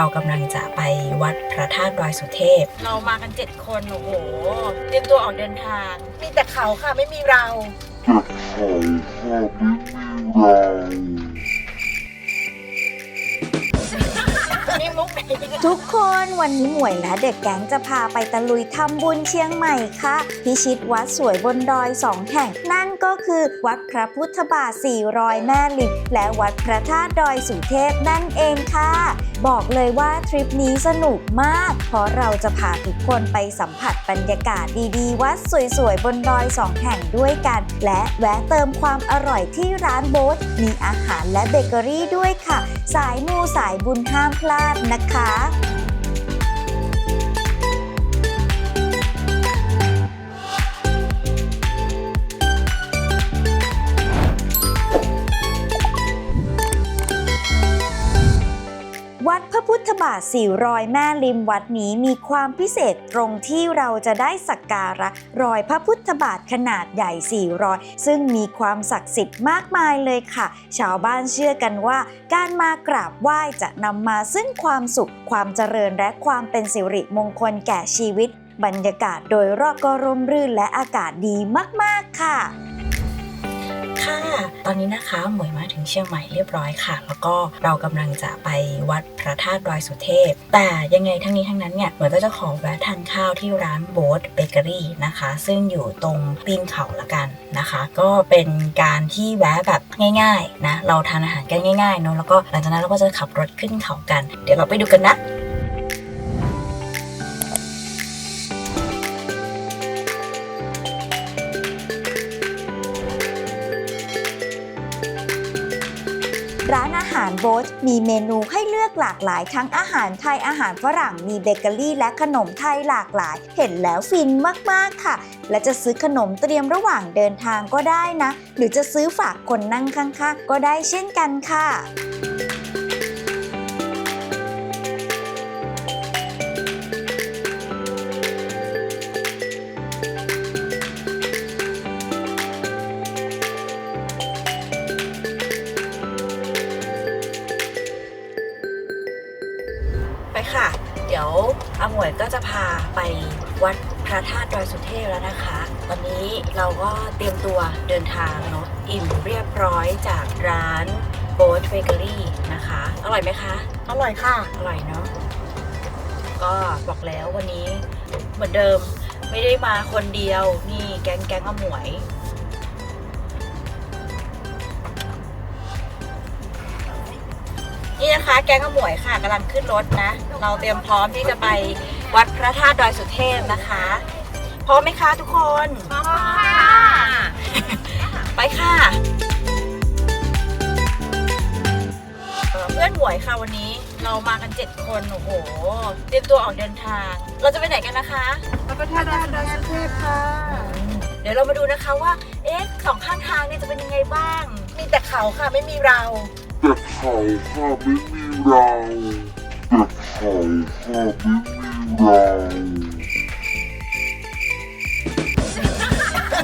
เรากำลังจะไปวัดพระธาตุดอยสุเทพ เรามากัน 7 คน โอ้โห เตรียมตัวออกเดินทาง มีแต่เขาค่ะ ไม่มีเรานี่ ทุกคนวันนี้หมวยและเด็กแก๊งจะพาไปตะลุยทำบุญเชียงใหม่ค่ะ พิชิตวัดสวยบนดอยสองแห่ง นั่นก็คือวัดพระพุทธบาท 400 แม่ริมและวัดพระธาตุดอยสุเทพนั่นเองค่ะ บอกเลยว่าทริปนี้สนุกมาก เพราะเราจะพาทุกคนไปสัมผัสบรรยากาศดีๆ วัดสวยๆบนดอยสองแห่งด้วยกัน และแวะเติมความอร่อยที่ร้านโบ๊ทมีอาหารและเบเกอรี่ด้วยค่ะ สายมูสายบุญห้ามพลาดนะคะวั ดพระพุทธบาท400แม่ริมวัดนี้มีความพิเศษตรงที่เราจะได้สักการะรอยพระพุทธบาทขนาดใหญ่400ซึ่งมีความศักดิ์สิทธิ์มากมายเลยค่ะ ชาวบ้านเชื่อกันว่า การมากราบไหว้จะนำมาซึ่งความสุข ความเจริญและความเป็นสิริมงคลแก่ชีวิต บรรยากาศโดยรอบก็ร่มรื่นและอากาศดีมาก ๆ ค่ะ ค่ะ ตอนนี้นะคะหมวยมาถึงเชียงใหม่เรียบร้อยค่ะ แล้วก็เรากำลังจะไปวัดพระธาตุดอยสุเทพ แต่ยังไงทั้งนี้ทั้งนั้นเนี่ยหมวยก็จะขอแวะทานข้าวที่ร้านโบ๊ทเบเกอรี่นะคะ ซึ่งอยู่ตรงตีนเขาละกันนะคะ ก็เป็นการที่แวะแบบง่ายๆนะ เราทานอาหารกันง่ายๆเนอะแล้วก็หลังจากนั้นเราก็จะขับรถขึ้นเขากัน เดี๋ยวเราไปดูกันนะ ร้านอาหารโบ๊ทมีเมนูให้เลือกหลากหลาย ทั้งอาหารไทยอาหารฝรั่งมีเบเกอรี่ และขนมไทยหลากหลาย เห็นแล้วฟินมากๆค่ะ และจะซื้อขนมเตรียมระหว่างเดินทางก็ได้นะ หรือจะซื้อฝากคนนั่งข้างๆก็ได้เช่นกันค่ะ อาหมวยก็จะพาไปวัดพระธาตุดอยสุเทพแล้วนะคะตอนนี้เราก็เตรียมตัวเดินทางเนาะอิ่มเรียบร้อยจากร้านโบ๊ทเบเกอรี่นะคะ อร่อยไหมคะ อร่อยค่ะ อร่อยเนาะก็บอกแล้ววันนี้เหมือนเดิมไม่ได้มาคนเดียวนี่แก๊งแก๊งอหมวย นี่นะคะแก๊งอหมวยค่ะกำลังขึ้นรถนะ เราเตรียมพร้อมที่จะไปวัดพระธาตุดอยสุเทพนะคะ พร้อมไหมคะทุกคนพร้อมค่ะ ไปค่ะเอ่อเพื่อนหมวยค่ะวันนี้เรามากัน 7 คน โอ้โห เตรียมตัวออกเดินทาง เราจะไปไหนกันนะคะพระพุทธบาทดอยสุเทพค่ะเดี๋ยวเรามาดูนะคะว่า เอ๊ะสองข้างทางเนี่ยจะเป็นยังไงบ้าง มีแต่เขาค่ะไม่มีเรา แต่เขาค่ะไม่มีเราแต่เขาค่ะไม่มีเรา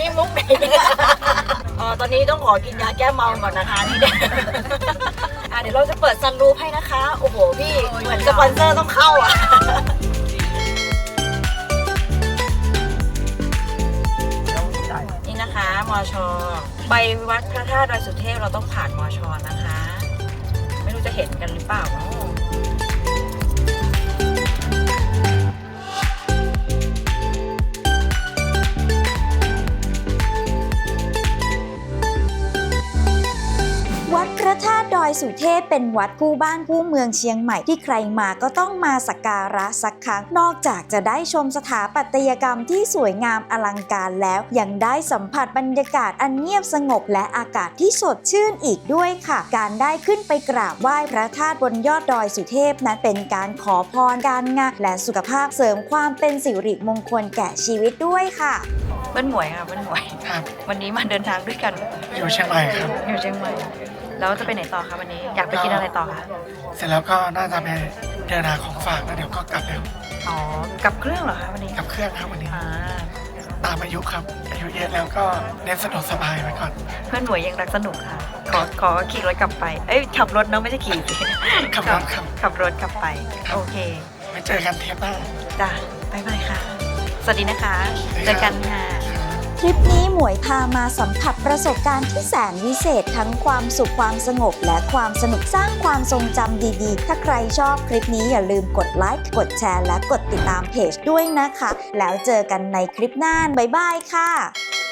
นี่มุกไหนเนี่ยอ๋อตอนนี้ต้องขอกินยาแก้เมาก่อนนะคะนี่เด็กอะเดี๋ยวเราจะเปิดซันรูปให้นะคะ โอ้โหพี่เหมือนสปอนเซอร์ต้องเข้าอะ นี่นะคะมอชอไปวัดพระธาตุดอยสุเทพเราต้องผ่านมอชอนะคะ จะเห็นกันหรือเปล่า สุเทพเป็นวัดคู่บ้านคู่เมืองเชียงใหม่ที่ใครมาก็ต้องมาสักการะสักครั้ง นอกจากจะได้ชมสถาปัตยกรรมที่สวยงามอลังการแล้ว ยังได้สัมผัสบรรยากาศอันเงียบสงบและอากาศที่สดชื่นอีกด้วยค่ะ การได้ขึ้นไปกราบไหว้พระธาตุบนยอดดอยสุเทพนั้นเป็นการขอพรการงานและสุขภาพเสริมความเป็นสิริมงคลแก่ชีวิตด้วยค่ะเบิ้ลหมวยค่ะเบิ้ลหมวย ครับ วันนี้มาเดินทางด้วยกัน อยู่เชียงใหม่ครับ อยู่เชียงใหม่ แล้วจะไปไหนต่อคะวันนี้ อยากไปกินอะไรต่อคะ เสร็จแล้วก็น่าจะไปเดินหาของฝากแล้วเดี๋ยวก็กลับแล้วอ๋อกับเครื่องเหรอคะวันนี้กับเครื่องครับวันนี้ อ่า ตามอายุครับ อายุเยอะแล้วก็เน้นสะดวกสบายไว้ก่อน เพื่อนหมวยยังรักสนุกค่ะ ขอขอขี่รถกลับไป เอ้ยขับรถเนาะไม่ใช่ขี่สิขับรถครับ ขับรถกลับไป โอเค ไว้เจอกันเทปหน้า จ้ะบ๊ายบายค่ะ สวัสดีนะคะ เจอกันค่ะ ทริปนี้หมวยพามาสัมผัสประสบการณ์ที่แสนวิเศษทั้งความสุขความสงบ และความสนุกสร้างความทรงจำดีๆ ถ้าใครชอบคลิปนี้อย่าลืมกดไลค์กดแชร์และกดติดตามเพจด้วยนะคะ แล้วเจอกันในคลิปหน้าบ๊ายบายค่ะ